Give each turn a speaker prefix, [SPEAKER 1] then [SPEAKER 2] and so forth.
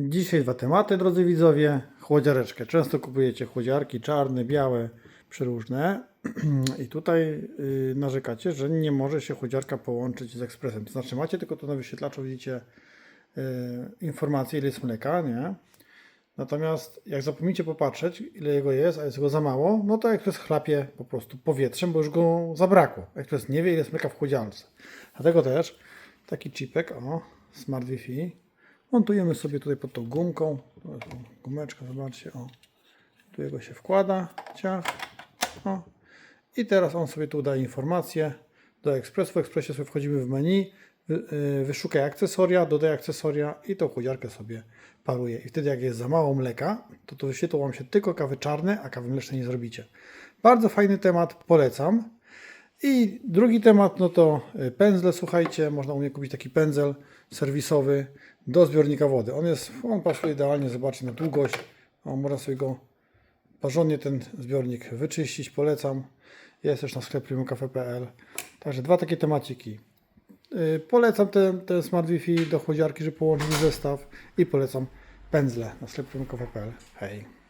[SPEAKER 1] Dzisiaj dwa tematy, drodzy widzowie. Chłodziareczkę. Często kupujecie chłodziarki czarne, białe, przeróżne. I tutaj y, narzekacie, że nie może się chłodziarka połączyć z ekspresem. To znaczy macie tylko to na wyświetlaczu, widzicie y, informację, ile jest mleka, nie? Natomiast jak zapomnicie popatrzeć, ile jego jest, a jest go za mało, no to ekspres chlapie po prostu powietrzem, bo już go zabrakło. Ekspres nie wie, ile jest mleka w chłodziarce. Dlatego też taki chipek, o, Smart Wi-Fi, montujemy sobie tutaj pod tą gumką. Gumeczka, zobaczcie, o. Tu jego się wkłada, ciach, o. I teraz on sobie tu daje informację do ekspresu. W ekspresie sobie wchodzimy w menu, y, wyszukaj akcesoria, dodaj akcesoria i tą chłodziarkę sobie paruje. I wtedy jak jest za mało mleka, to to wyświetlą Wam się tylko kawy czarne, a kawy mleczne nie zrobicie. Bardzo fajny temat, polecam. I drugi temat, no to y, pędzle, słuchajcie, można u mnie kupić taki pędzel serwisowy do zbiornika wody. On jest, on pasuje idealnie, zobaczcie, na długość. O, można sobie go porządnie ten zbiornik wyczyścić, polecam. Jest też na sklepie primocafe.pl. Także dwa takie temaciki. Yy, Polecam ten, ten Smart Wi-Fi do chłodziarki, żeby połączyć zestaw i polecam pędzle na sklepie primocafe.pl. Hej!